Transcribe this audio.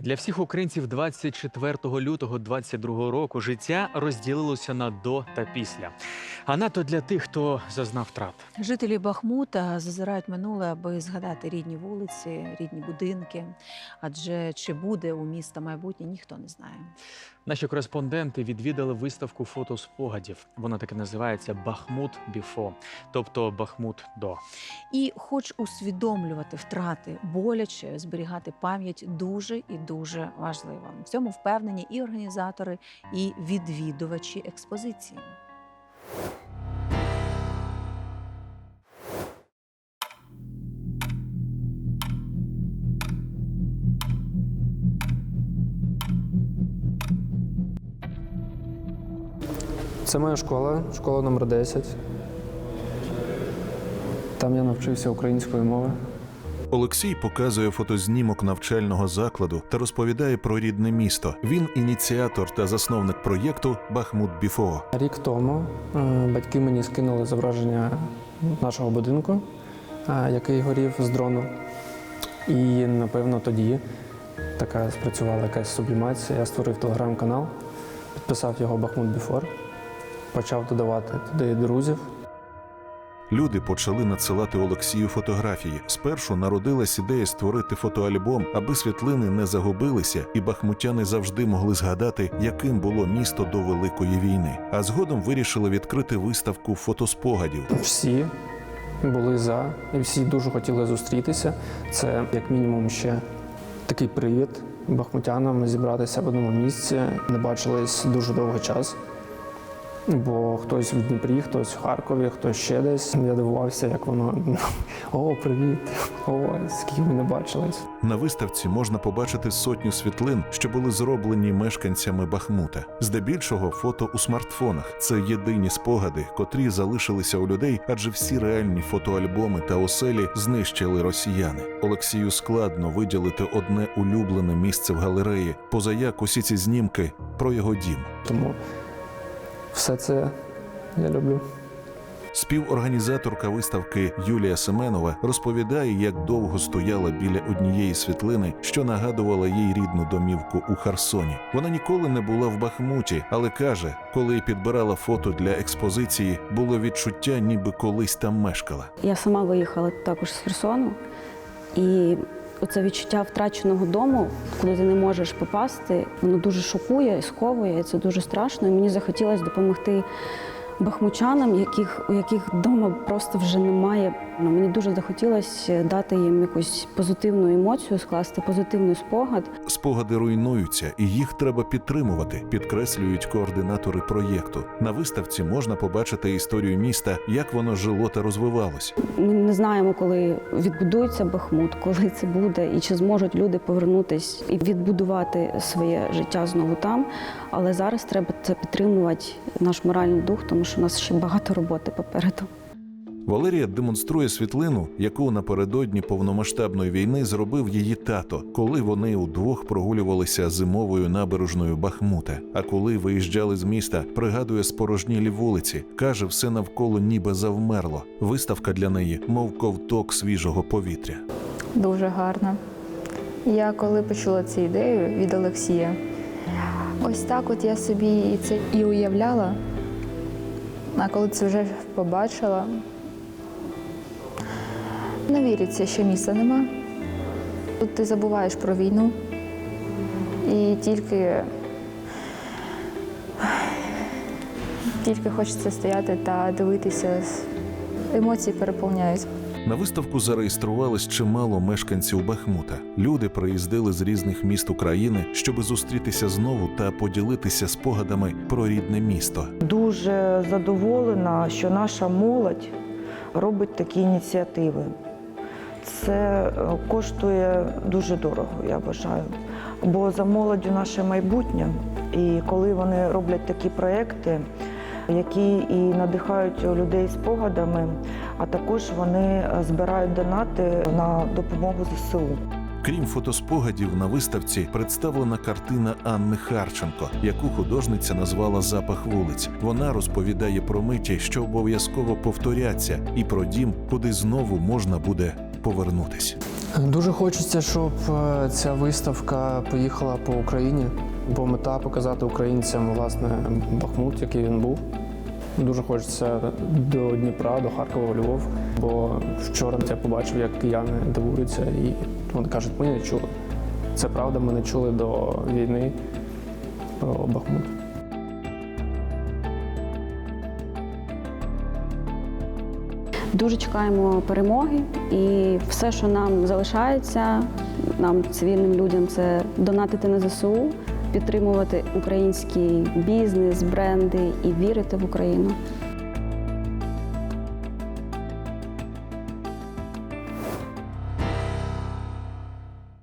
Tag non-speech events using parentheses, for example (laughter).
Для всіх українців 24 лютого 22 року життя розділилося на до та після. А надто для тих, хто зазнав втрат. Жителі Бахмута зазирають минуле, аби згадати рідні вулиці, рідні будинки. Адже чи буде у міста майбутнє, ніхто не знає. Наші кореспонденти відвідали виставку фотоспогадів. Вона таки називається Бахмут Біфо, тобто Бахмут до. І, хоч усвідомлювати втрати боляче, зберігати пам'ять дуже і дуже важливо. В цьому впевнені і організатори, і відвідувачі експозиції. Це моя школа, школа номер 10. Там я навчився української мови. Олексій показує фотознімок навчального закладу та розповідає про рідне місто. Він ініціатор та засновник проєкту Бахмут Біфо. Рік тому е, батьки мені скинули зображення нашого будинку, е, який горів з дрону. І напевно тоді така спрацювала якась сублімація. Я створив телеграм-канал, підписав його Бахмут Біфор, почав додавати туди друзів. Люди почали надсилати Олексію фотографії. Спершу народилась ідея створити фотоальбом, аби світлини не загубилися, і бахмутяни завжди могли згадати, яким було місто до Великої війни. А згодом вирішили відкрити виставку фотоспогадів. Всі були за, і всі дуже хотіли зустрітися. Це як мінімум ще такий привід бахмутянам зібратися в одному місці. Не бачились дуже довгий час. Бо хтось в Дніпрі, хтось в Харкові, хтось ще десь. Я дивувався, як воно (laughs) о, привіт! О, скільки ми не бачились. На виставці можна побачити сотню світлин, що були зроблені мешканцями Бахмута. Здебільшого фото у смартфонах. Це єдині спогади, котрі залишилися у людей, адже всі реальні фотоальбоми та оселі знищили росіяни. Олексію складно виділити одне улюблене місце в галереї, позаяк усі ці знімки про його дім. Тому все це я люблю. Співорганізаторка виставки Юлія Семенова розповідає, як довго стояла біля однієї світлини, що нагадувала їй рідну домівку у Харсоні. Вона ніколи не була в Бахмуті, але каже, коли підбирала фото для експозиції, було відчуття, ніби колись там мешкала. Я сама виїхала також з Херсону, і оце відчуття втраченого дому, коли ти не можеш попасти, воно дуже шокує, і сковує, це дуже страшно. І мені захотілося допомогти бахмучанам, яких, у яких вдома просто вже немає. Ну, Мені дуже захотілося дати їм якусь позитивну емоцію, скласти позитивний спогад. Спогади руйнуються, і їх треба підтримувати, підкреслюють координатори проєкту. На виставці можна побачити історію міста, як воно жило та розвивалось. Ми не знаємо, коли відбудується Бахмут, коли це буде, і чи зможуть люди повернутись і відбудувати своє життя знову там. Але зараз треба це підтримувати, наш моральний дух, тому що у нас ще багато роботи попереду. Валерія демонструє світлину, яку напередодні повномасштабної війни зробив її тато, коли вони удвох прогулювалися зимовою набережною Бахмута. А коли виїжджали з міста, пригадує спорожнілі вулиці. каже, все навколо ніби завмерло. Виставка для неї, мов ковток свіжого повітря. Дуже гарно. Я коли почула цю ідею від Олексія, ось так от я собі і це і уявляла. А коли це вже побачила, не віриться, що міста нема. Тут ти забуваєш про війну і тільки, тільки хочеться стояти та дивитися. Емоції переповняють. На виставку зареєструвалось чимало мешканців Бахмута. Люди приїздили з різних міст України, щоби зустрітися знову та поділитися спогадами про рідне місто. Дуже задоволена, що наша молодь робить такі ініціативи. Це е, коштує дуже дорого, я вважаю. Бо за молоддю наше майбутнє. І коли вони роблять такі проекти, які і надихають людей спогадами, а також вони е, збирають донати на допомогу ЗСУ. Крім фотоспогадів, на виставці представлена картина Анни Харченко, яку художниця назвала Запах вулиць. Вона розповідає про миті, що обов'язково повторяться, і про дім, куди знову можна буде повернутись. Дуже хочеться, щоб е, ця виставка поїхала по Україні, бо мета показати українцям власне Бахмут, який він був. Дуже хочеться до Дніпра, до Харкова, Львов. Бо вчора я побачив, як кияни дивуються, і вони кажуть, ми не чули. Це правда, ми не чули до війни про Бахмут. Дуже чекаємо перемоги, і все, що нам залишається, нам, цивільним людям, це донатити на ЗСУ, підтримувати український бізнес, бренди і вірити в Україну.